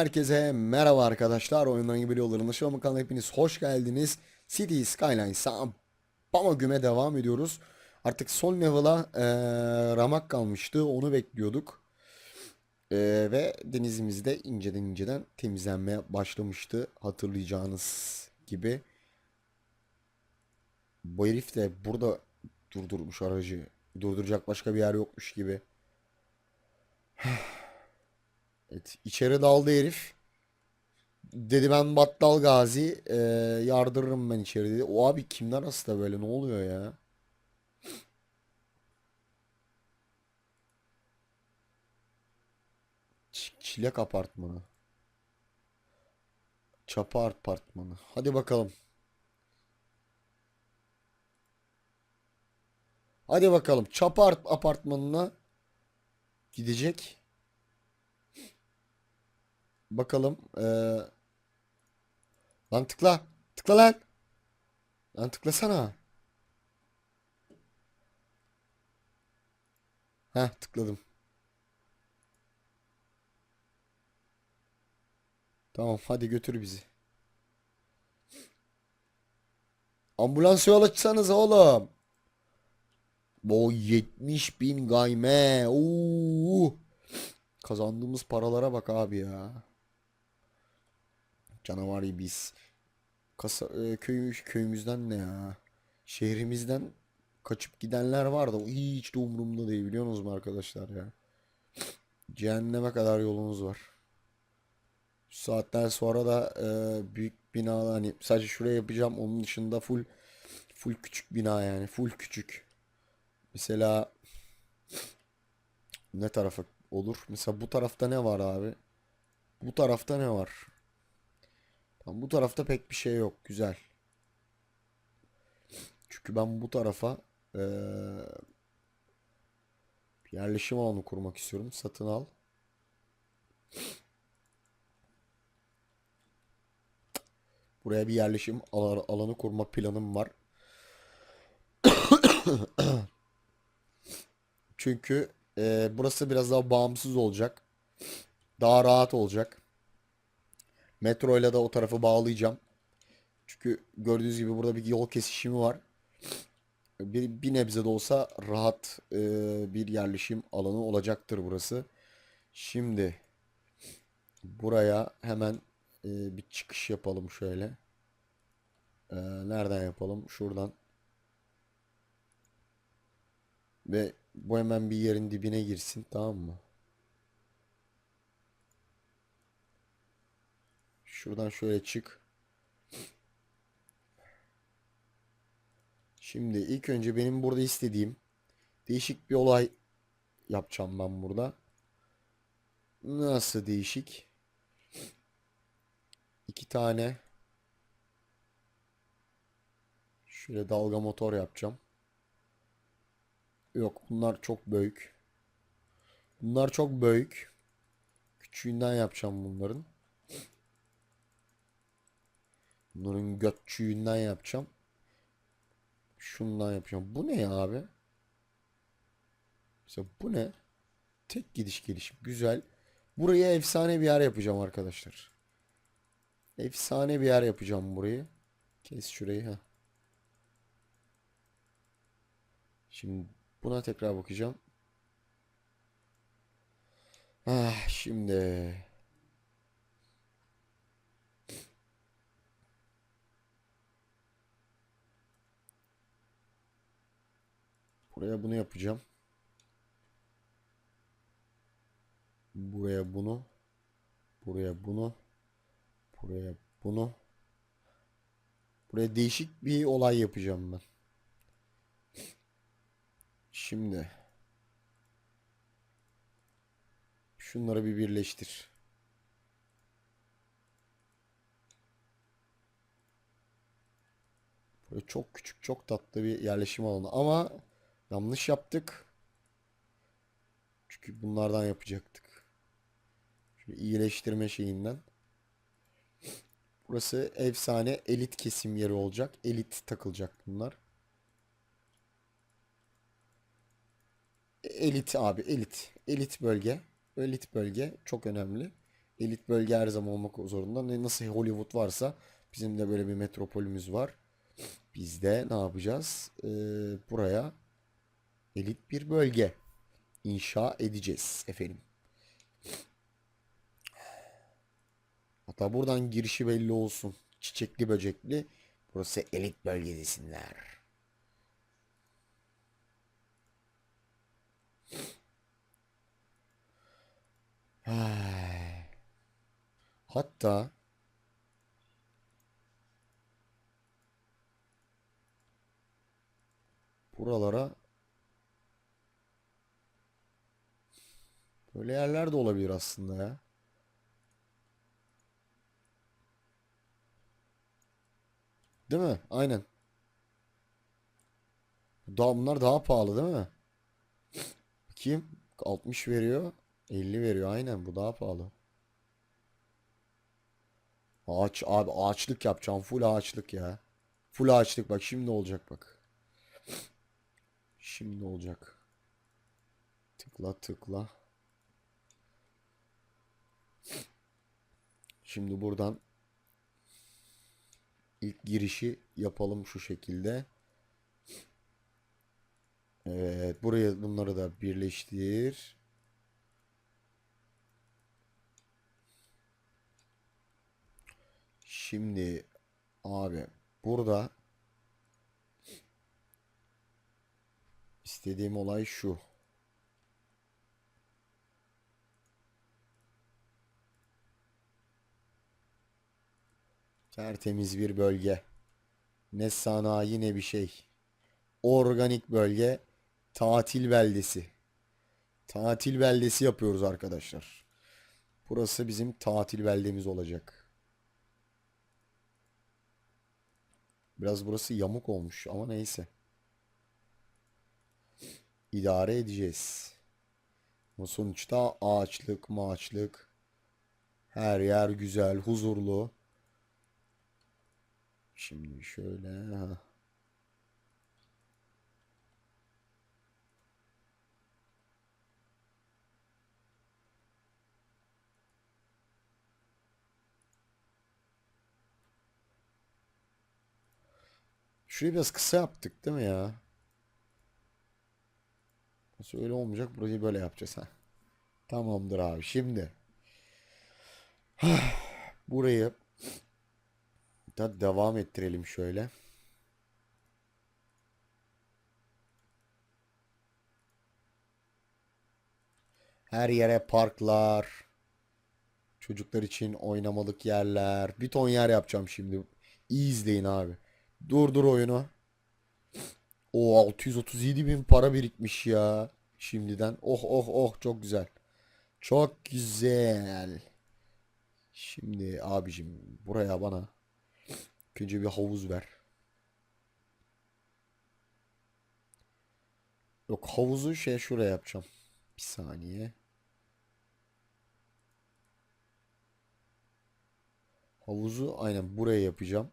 Herkese merhaba arkadaşlar. Oyunların gibi yollarında an kanalına hepiniz hoş geldiniz. City Skylines Bamagüm'e devam ediyoruz. Artık son level'a eee, ramak kalmıştı. Onu bekliyorduk. Eee, ve denizimiz de inceden inceden temizlenmeye başlamıştı. Hatırlayacağınız gibi. Bu herif de burada durdurmuş aracı. Durduracak başka bir yer yokmuş gibi. Evet, içeri daldı herif. Dedi ben Battal Gazi e, yardırırım ben içeri dedi. O abi kimden hasta böyle ne oluyor ya? Ç- Çilek apartmanı. Çapa apartmanı. Hadi bakalım. Hadi bakalım. Çapa art- apartmanına gidecek. Bakalım. Eee lan tıkla. Tıkla lan. Lan tıklasana. Heh tıkladım. Tamam hadi götür bizi. Ambulans yol açsanız oğlum. Bu 70 bin gayme. Oo. Kazandığımız paralara bak abi ya. Canavar biz. Kasa, e, köy, köyümüzden ne ya? Şehrimizden kaçıp gidenler var da hiç de umurumda değil biliyor musunuz arkadaşlar ya? Cehenneme kadar yolumuz var. Şu saatten sonra da e, büyük bina hani sadece şuraya yapacağım onun dışında full full küçük bina yani full küçük. Mesela ne tarafa olur? Mesela bu tarafta ne var abi? Bu tarafta ne var? Tamam, bu tarafta pek bir şey yok. Güzel. Çünkü ben bu tarafa bir yerleşim alanı kurmak istiyorum. Satın al. Buraya bir yerleşim ala- alanı kurma planım var. Çünkü eee, burası biraz daha bağımsız olacak. Daha rahat olacak. Metro ile de o tarafı bağlayacağım. Çünkü gördüğünüz gibi burada bir yol kesişimi var. Bir, bir nebze de olsa rahat e, bir yerleşim alanı olacaktır burası. Şimdi buraya hemen e, bir çıkış yapalım şöyle. E, nereden yapalım? Şuradan. Ve bu hemen bir yerin dibine girsin, tamam mı? Şuradan şöyle çık. Şimdi ilk önce benim burada istediğim değişik bir olay yapacağım ben burada. Nasıl değişik? İki tane şöyle dalga motor yapacağım. Yok bunlar çok büyük. Bunlar çok büyük. Küçüğünden yapacağım bunların. Bunların götçüğünden yapacağım. Şundan yapacağım. Bu ne ya abi? Mesela bu ne? Tek gidiş gelişim. Güzel. Buraya efsane bir yer yapacağım arkadaşlar. Efsane bir yer yapacağım burayı. Kes şurayı ha. Şimdi buna tekrar bakacağım. Ah şimdi. Buraya bunu yapacağım. Buraya bunu. Buraya bunu. Buraya bunu. Buraya değişik bir olay yapacağım ben. Şimdi. Şunları bir birleştir. Böyle çok küçük, çok tatlı bir yerleşim alanı. Ama yanlış yaptık. Çünkü bunlardan yapacaktık. Şöyle iyileştirme şeyinden. Burası efsane elit kesim yeri olacak. Elit takılacak bunlar. Elit abi elit. Elit bölge. Elit bölge çok önemli. Elit bölge her zaman olmak zorunda. Nasıl Hollywood varsa bizim de böyle bir metropolümüz var. Biz de ne yapacağız? Ee, buraya elit bir bölge inşa edeceğiz efendim. Hatta buradan girişi belli olsun. Çiçekli böcekli. Burası elit bölge desinler. Hatta buralara böyle yerler de olabilir aslında ya. Değil mi? Aynen. Daha bunlar daha pahalı değil mi? Bakayım. 60 veriyor. 50 veriyor. Aynen bu daha pahalı. Ağaç abi ağaçlık yapacağım. Full ağaçlık ya. Full ağaçlık bak şimdi olacak bak. Şimdi olacak. Tıkla tıkla. Şimdi buradan ilk girişi yapalım şu şekilde. Evet, buraya bunları da birleştir. Şimdi abi burada istediğim olay şu. Tertemiz bir bölge. Ne sanayi ne bir şey. Organik bölge. Tatil beldesi. Tatil beldesi yapıyoruz arkadaşlar. Burası bizim tatil beldemiz olacak. Biraz burası yamuk olmuş ama neyse. İdare edeceğiz. Ama sonuçta ağaçlık, maaçlık. Her yer güzel, huzurlu. Şimdi şöyle. ha. Şurayı biraz kısa yaptık değil mi ya? Nasıl öyle olmayacak? Burayı böyle yapacağız ha. Tamamdır abi. Şimdi burayı da devam ettirelim şöyle. Her yere parklar, çocuklar için oynamalık yerler, bir ton yer yapacağım şimdi. İyi izleyin abi. Durdur oyunu. O 637 bin para birikmiş ya. Şimdiden. Oh oh oh çok güzel. Çok güzel. Şimdi abicim buraya bana önce bir havuz ver. Yok havuzu şey şuraya yapacağım. Bir saniye. Havuzu aynen buraya yapacağım.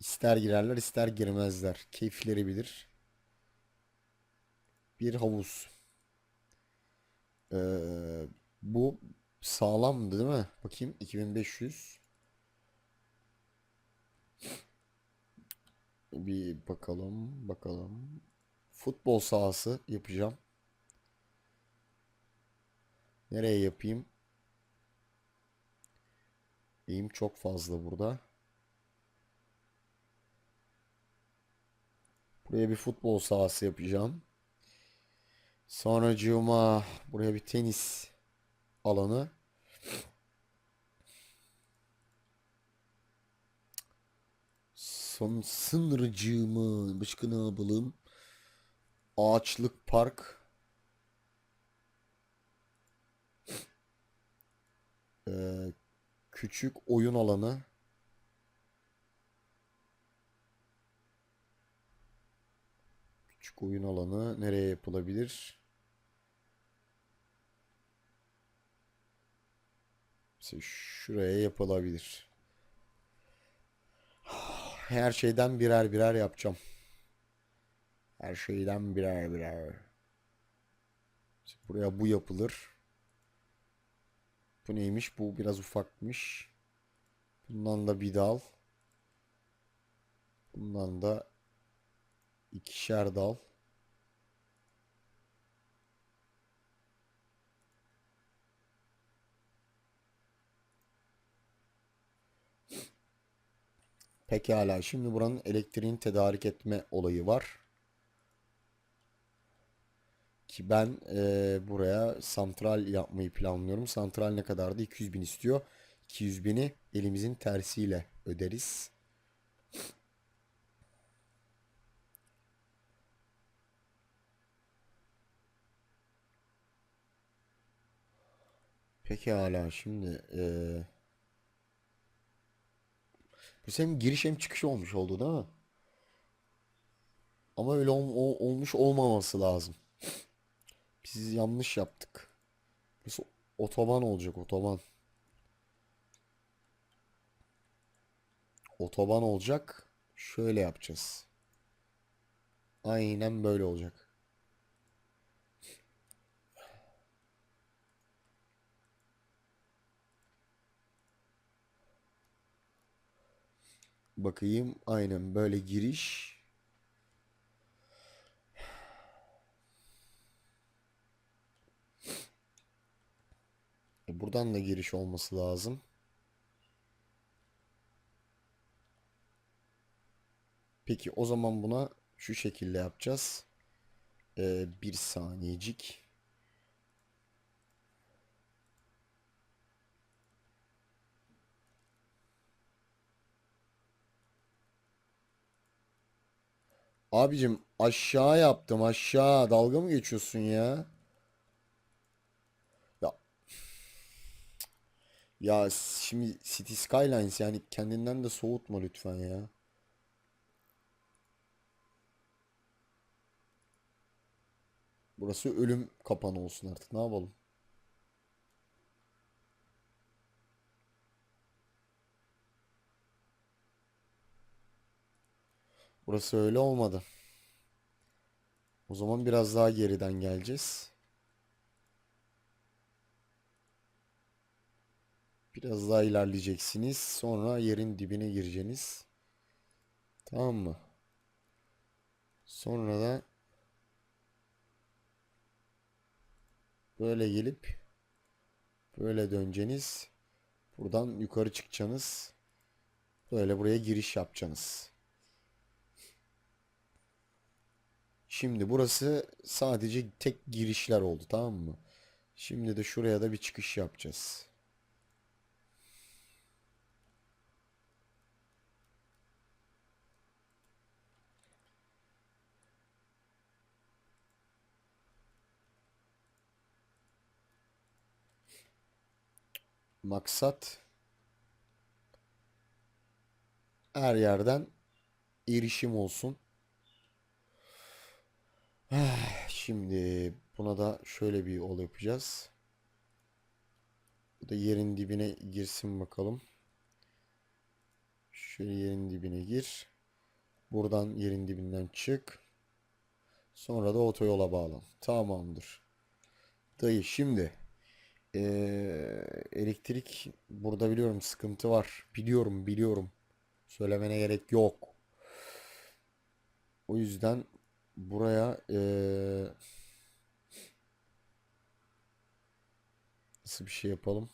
İster girerler ister girmezler. Keyifleri bilir. Bir havuz. Ee, bu sağlamdı değil mi? Bakayım 2500. Bir bakalım bakalım. Futbol sahası yapacağım. Nereye yapayım? Eğim çok fazla burada. Buraya bir futbol sahası yapacağım. Sonracığıma buraya bir tenis alanı. Son sınırcığımı başka ne yapalım? Ağaçlık park. Ee, küçük oyun alanı. Küçük oyun alanı nereye yapılabilir? Şuraya yapılabilir. Her şeyden birer birer yapacağım. Her şeyden birer birer. Buraya bu yapılır. Bu neymiş? Bu biraz ufakmış. Bundan da bir dal. Bundan da ikişer dal. Pekala. Şimdi buranın elektriğini tedarik etme olayı var. Ki ben eee, buraya santral yapmayı planlıyorum. Santral ne kadardı? 200 bin istiyor. 200 bini elimizin tersiyle öderiz. Pekala. Şimdi eee bu senin giriş hem çıkış olmuş oldu değil mi? Ama öyle ol- ol- olmuş olmaması lazım. Biz yanlış yaptık. Burası otoban olacak otoban. Otoban olacak. Şöyle yapacağız. Aynen böyle olacak. Bakayım. Aynen böyle giriş. Buradan da giriş olması lazım. Peki o zaman buna şu şekilde yapacağız. Ee, bir saniyecik. Abicim aşağı yaptım aşağı. Dalga mı geçiyorsun ya? Ya şimdi City Skylines yani kendinden de soğutma lütfen ya. Burası ölüm kapanı olsun artık. Ne yapalım? Burası öyle olmadı. O zaman biraz daha geriden geleceğiz. Biraz daha ilerleyeceksiniz. Sonra yerin dibine gireceksiniz. Tamam mı? Sonra da böyle gelip böyle döneceğiniz. Buradan yukarı çıkacaksınız. Böyle buraya giriş yapacaksınız. Şimdi burası sadece tek girişler oldu tamam mı? Şimdi de şuraya da bir çıkış yapacağız. Maksat her yerden erişim olsun. Şimdi buna da şöyle bir yol yapacağız. Bu da yerin dibine girsin bakalım. Şöyle yerin dibine gir. Buradan yerin dibinden çık. Sonra da otoyola bağlan. Tamamdır. Dayı şimdi eee, elektrik burada biliyorum sıkıntı var. Biliyorum biliyorum. Söylemene gerek yok. O yüzden buraya eee, nasıl bir şey yapalım?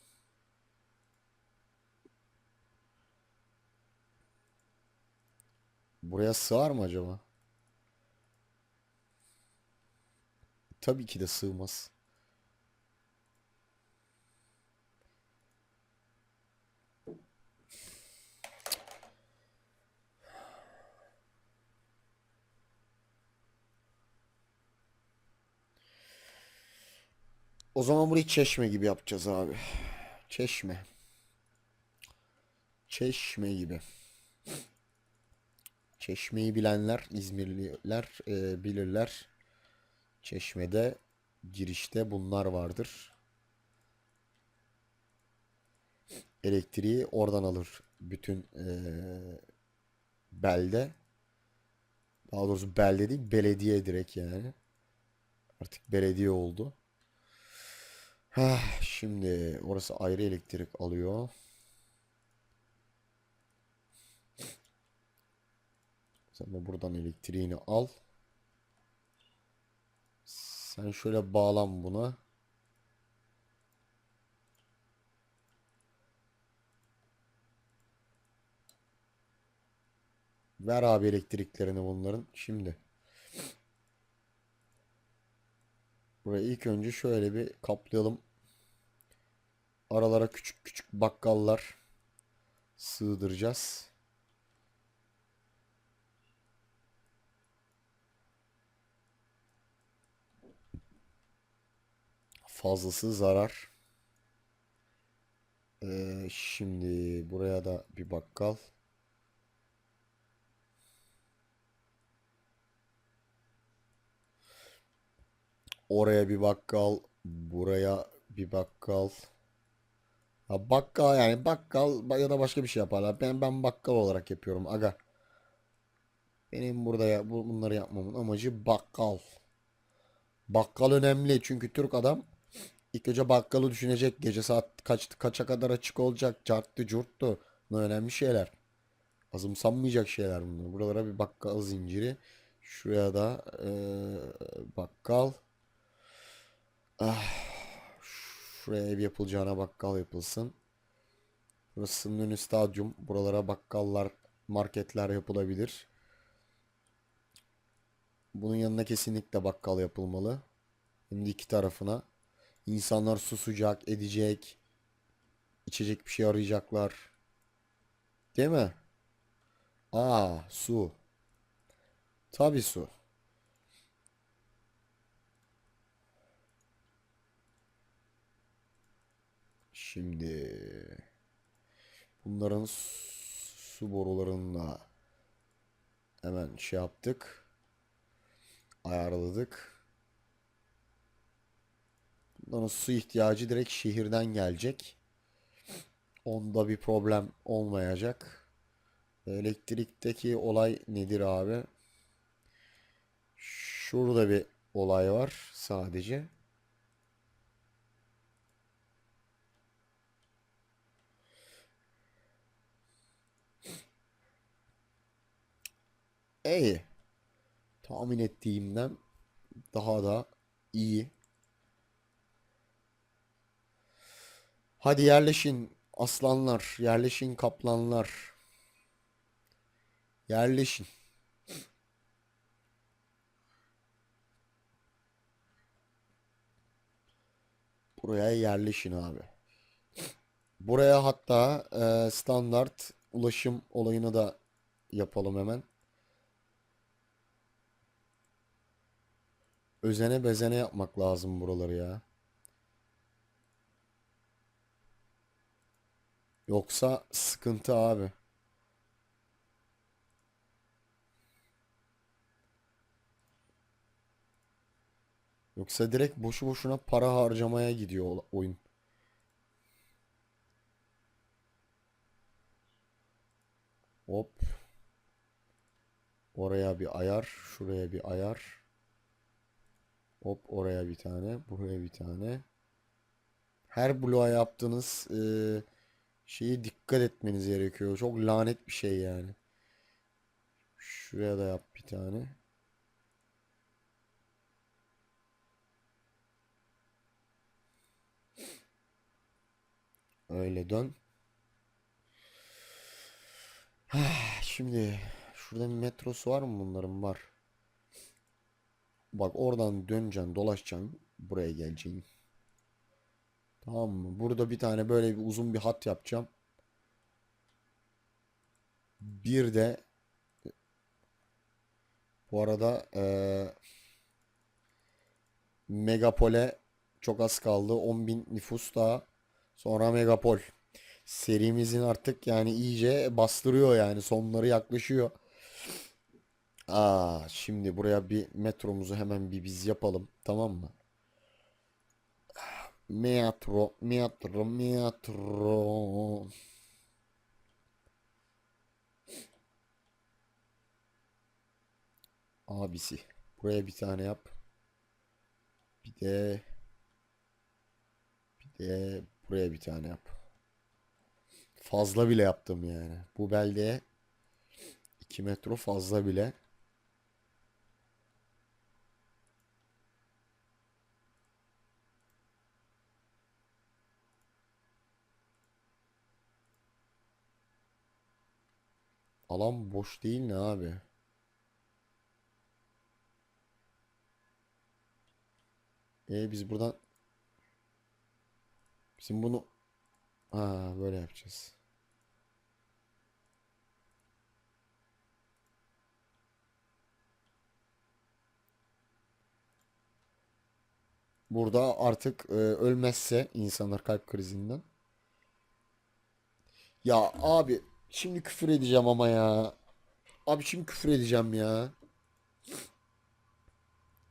Buraya sığar mı acaba? Tabii ki de sığmaz. O zaman burayı çeşme gibi yapacağız abi. Çeşme. Çeşme gibi. Çeşmeyi bilenler, İzmirliler e, bilirler. Çeşmede girişte bunlar vardır. Elektriği oradan alır bütün e, belde. Daha doğrusu belde değil, belediye direkt yani. Artık belediye oldu. Heh, şimdi orası ayrı elektrik alıyor. Sen de buradan elektriğini al. Sen şöyle bağlan buna. Ver abi elektriklerini bunların. Şimdi. Burayı ilk önce şöyle bir kaplayalım. Aralara küçük küçük bakkallar sığdıracağız. Fazlası zarar. Ee, şimdi buraya da bir bakkal. Oraya bir bakkal, buraya bir bakkal. Ha bakkal yani bakkal ya da başka bir şey yaparlar. Ben ben bakkal olarak yapıyorum aga. Benim burada ya, bu- bunları yapmamın amacı bakkal. Bakkal önemli çünkü Türk adam ilk önce bakkalı düşünecek. Gece saat kaç kaça kadar açık olacak? Carttı curttu. Bunlar önemli şeyler. Azımsanmayacak şeyler bunlar. Buralara bir bakkal zinciri. Şuraya da eee, bakkal. Ah, şuraya ev yapılacağına bakkal yapılsın. Burasının önü stadyum. Buralara bakkallar, marketler yapılabilir. Bunun yanına kesinlikle bakkal yapılmalı. De iki tarafına. İnsanlar susacak, edecek. içecek bir şey arayacaklar. Değil mi? Aa, su. Tabii su. Şimdi bunların su borularını da hemen şey yaptık. Ayarladık. Bunların su ihtiyacı direkt şehirden gelecek. Onda bir problem olmayacak. Elektrikteki olay nedir abi? Şurada bir olay var sadece. İyi. Tahmin ettiğimden daha da iyi. Hadi yerleşin aslanlar, yerleşin kaplanlar. Yerleşin. Buraya yerleşin abi. Buraya hatta e, standart ulaşım olayını da yapalım hemen. Özene bezene yapmak lazım buraları ya. Yoksa sıkıntı abi. Yoksa direkt boşu boşuna para harcamaya gidiyor oyun. Hop. Oraya bir ayar, şuraya bir ayar. Hop oraya bir tane, buraya bir tane. Her bloğa yaptığınız eee şeyi dikkat etmeniz gerekiyor. Çok lanet bir şey yani. Şuraya da yap bir tane. Öyle dön. Şimdi şurada metrosu var mı bunların? Var. Bak oradan döneceksin, dolaşacaksın. Buraya geleceksin. Tamam mı? Burada bir tane böyle bir uzun bir hat yapacağım. Bir de bu arada eee Megapol'e çok az kaldı. 10.000 nüfus daha. Sonra Megapol. Serimizin artık yani iyice bastırıyor yani sonları yaklaşıyor. Aa, şimdi buraya bir metromuzu hemen bir biz yapalım. Tamam mı? Metro, metro, metro. Abisi. Buraya bir tane yap. Bir de Ee, buraya bir tane yap. Fazla bile yaptım yani. Bu beldeye 2 metro fazla bile. Alan boş değil ne abi? E biz buradan bizim bunu ha böyle yapacağız. Burada artık e, ölmezse insanlar kalp krizinden. Ya abi şimdi küfür edeceğim ama ya. Abi şimdi küfür edeceğim ya.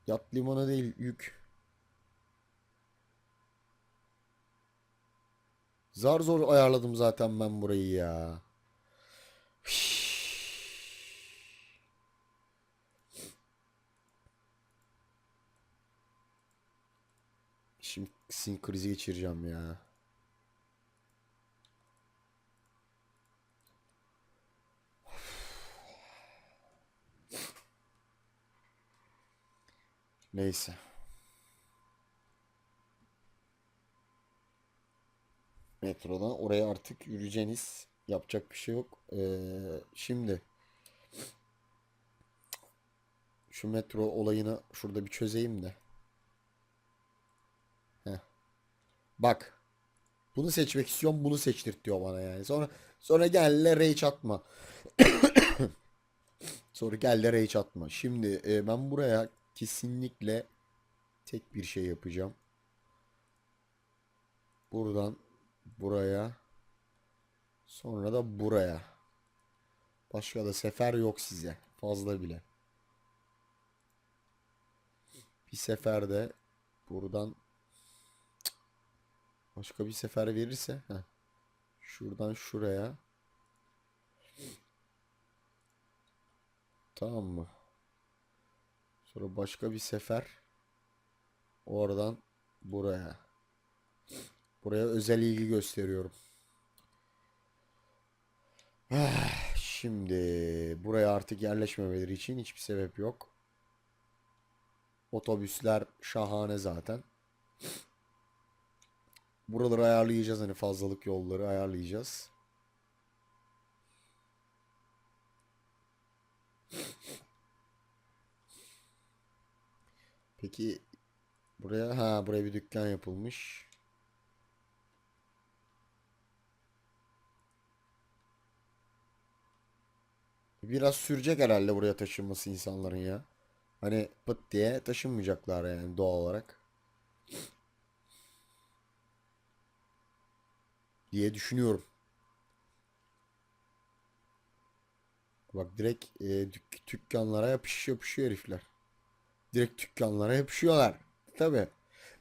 Yat limana değil yük. Zar zor ayarladım zaten ben burayı ya. Şimdi sinir krizi geçireceğim ya. Neyse. Metrodan oraya artık yürüyeceğiniz. Yapacak bir şey yok. Ee, şimdi şu metro olayını şurada bir çözeyim de. Heh. Bak. Bunu seçmek istiyorum. Bunu seçtirt diyor bana yani. Sonra sonra gel de rage atma. Sonra gel de rage atma. Şimdi e, ben buraya kesinlikle tek bir şey yapacağım. Buradan buraya sonra da buraya. Başka da sefer yok size. Fazla bile. Bir seferde buradan başka bir sefer verirse heh. şuradan şuraya tamam mı? Sonra başka bir sefer oradan buraya. Buraya özel ilgi gösteriyorum. Ah, Şimdi buraya artık yerleşmemeleri için hiçbir sebep yok. Otobüsler şahane zaten. Buraları ayarlayacağız hani fazlalık yolları ayarlayacağız. Peki buraya ha buraya bir dükkan yapılmış. Biraz sürecek herhalde buraya taşınması insanların ya. Hani pıt diye taşınmayacaklar yani doğal olarak. Diye düşünüyorum. Bak direkt e, dük- dükkanlara yapış yapışıyor herifler. Direkt dükkanlara yapışıyorlar. Tabii.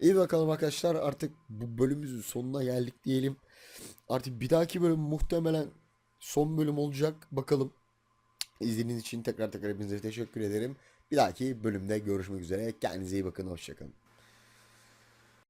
İyi bakalım arkadaşlar artık bu bölümümüzün sonuna geldik diyelim. Artık bir dahaki bölüm muhtemelen son bölüm olacak. Bakalım. İzlediğiniz için tekrar tekrar hepinize teşekkür ederim. Bir dahaki bölümde görüşmek üzere. Kendinize iyi bakın. Hoşçakalın.